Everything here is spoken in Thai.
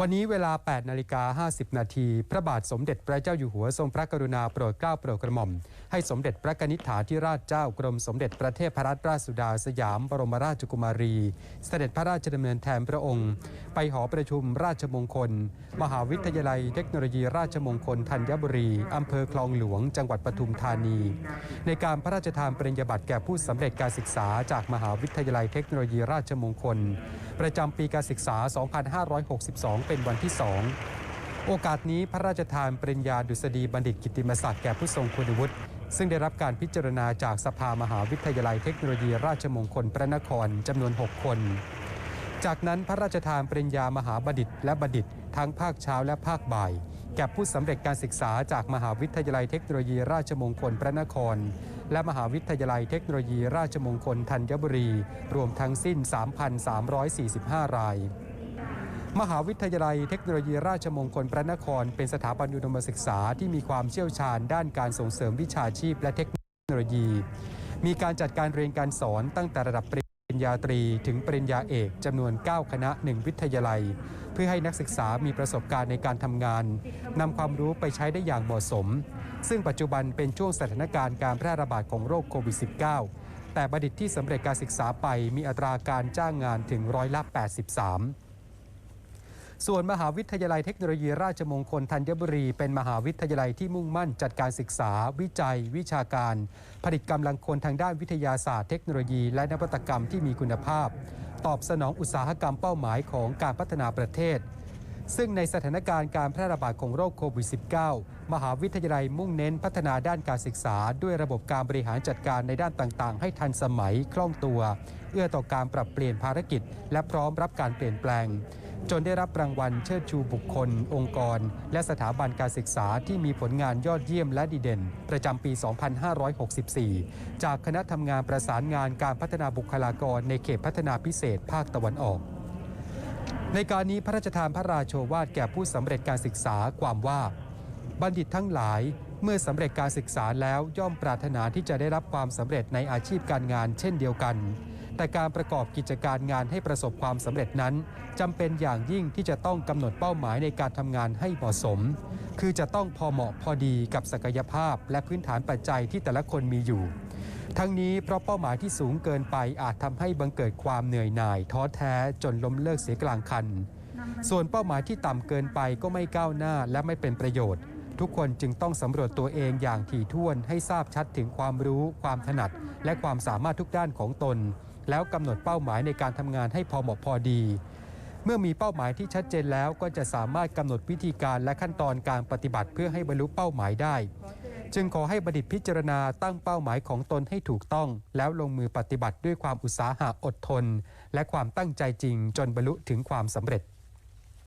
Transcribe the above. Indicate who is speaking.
Speaker 1: วันนี้เวลา 8 นาฬิกา 50 นาที พระบาทสมเด็จพระเจ้าอยู่หัวทรงพระกรุณาโปรดเกล้าโปรดกระหม่อม ให้สมเด็จพระกนิษฐาธิราชเจ้ากรมสมเด็จพระเทพรัตนราชสุดาสยามบรมราชกุมารี เสด็จพระราชดำเนินแทนพระองค์ ไปหอประชุมราชมงคล มหาวิทยาลัยเทคโนโลยีราชมงคลธัญบุรีอำเภอคลองหลวง จังหวัดปทุมธานี ในการพระราชทานปริญญาบัตรแก่ผู้สำเร็จการศึกษาจากมหาวิทยาลัยเทคโนโลยีราชมงคล ประจำปีการศึกษา 2562 เป็นวันที่ 2 โอกาสนี้พระราชทานปริญญาดุษฎีบัณฑิตกิติมศักดิ์แก่ผู้ทรงคุณวุฒิซึ่งได้รับการพิจารณาจากสภามหาวิทยาลัยเทคโนโลยีราชมงคลพระนครจำนวน 6 คน จากนั้นพระราชทานปริญญามหาบัณฑิต และบัณฑิต ทั้งภาคเช้าและภาคบ่าย แก่ผู้สำเร็จการศึกษาจากมหาวิทยาลัยเทคโนโลยีราชมงคลพระนคร และมหาวิทยาลัยเทคโนโลยีราชมงคลธัญบุรี รวมทั้งสิ้น 3,345 ราย มหาวิทยาลัยเทคโนโลยีราชมงคลพระนคร เป็นสถาบันอุดมศึกษาที่มีความเชี่ยวชาญด้านการส่งเสริมวิชาชีพและเทคโนโลยี มีการจัดการเรียนการสอนตั้งแต่ระดับปริญญาตรีถึงปริญญาเอกจำนวน 9 คณะ 1 วิทยาลัย เพื่อให้นักศึกษามีประสบการณ์ในการทำงานนำความรู้ไปใช้ได้อย่างเหมาะสม ซึ่งปัจจุบันเป็นช่วงสถานการณ์การแพร่ระบาดของโรคโควิด -19 แต่บัณฑิตที่สำเร็จการศึกษาไปมีอัตราการจ้างงานถึงร้อยละ 83 ส่วนมหาวิทยาลัยเทคโนโลยีราชมงคลธัญบุรี เป็นมหาวิทยาลัยที่มุ่งมั่นจัดการศึกษา วิจัย วิชาการ ผลิตกำลังคนทางด้านวิทยาศาสตร์เทคโนโลยี และนวัตกรรมที่มีคุณภาพ ตอบสนองอุตสาหกรรมเป้าหมายของการพัฒนาประเทศ ซึ่งในสถานการณ์การแพร่ระบาดของโรคโควิด -19 มหาวิทยาลัยมุ่งเน้นพัฒนาด้านการศึกษา ด้วยระบบการบริหารจัดการในด้านต่างๆ ให้ทันสมัยคล่องตัว เอื้อต่อการปรับเปลี่ยนภารกิจ และพร้อมรับการเปลี่ยนแปลง จนได้รับรางวัลเชิดชูบุคคล องค์กร และสถาบันการศึกษาที่มีผลงานยอดเยี่ยมและดีเด่น ประจำปี 2564 จากคณะทำงานประสานงานการพัฒนาบุคลากรในเขตพัฒนาพิเศษภาคตะวันออก ในการนี้พระราชทานพระราโชวาทแก่ผู้สำเร็จการศึกษาความว่า บัณฑิตทั้งหลายเมื่อสำเร็จการศึกษาแล้วย่อมปรารถนาที่จะได้รับความสำเร็จในอาชีพการงานเช่นเดียวกัน แต่การประกอบกิจการงานให้ประสบความสำเร็จนั้นจำเป็นอย่างยิ่งที่จะต้องกำหนดเป้าหมายในการทำงานให้เหมาะสม คือจะต้องพอเหมาะพอดีกับศักยภาพ และพื้นฐานปัจจัยที่แต่ละคนมีอยู่ ทั้งนี้เพราะเป้าหมายที่สูงเกินไปอาจทำให้บังเกิดความเหนื่อยหน่าย ท้อแท้จนล้มเลิกเสียกลางคัน ส่วนเป้าหมายที่ต่ำเกินไปก็ไม่ก้าวหน้าและไม่เป็นประโยชน์ทุกคนจึงต้องสำรวจตัวเองอย่างถี่ถ้วนให้ทราบชัดถึงความรู้ ความถนัด และความสามารถทุกด้านของตน แล้วกำหนดเป้าหมายในการทำงานให้พอเหมาะพอดี เมื่อมีเป้าหมายที่ชัดเจนแล้วก็จะสามารถกำหนดวิธีการและขั้นตอนการปฏิบัติเพื่อให้บรรลุเป้าหมายได้ จึงขอให้บัณฑิตพิจารณาตั้งเป้าหมายของตนให้ถูกต้อง แล้วลงมือปฏิบัติด้วยความอุตสาหะอดทน และความตั้งใจจริงจนบรรลุถึงความสำเร็จ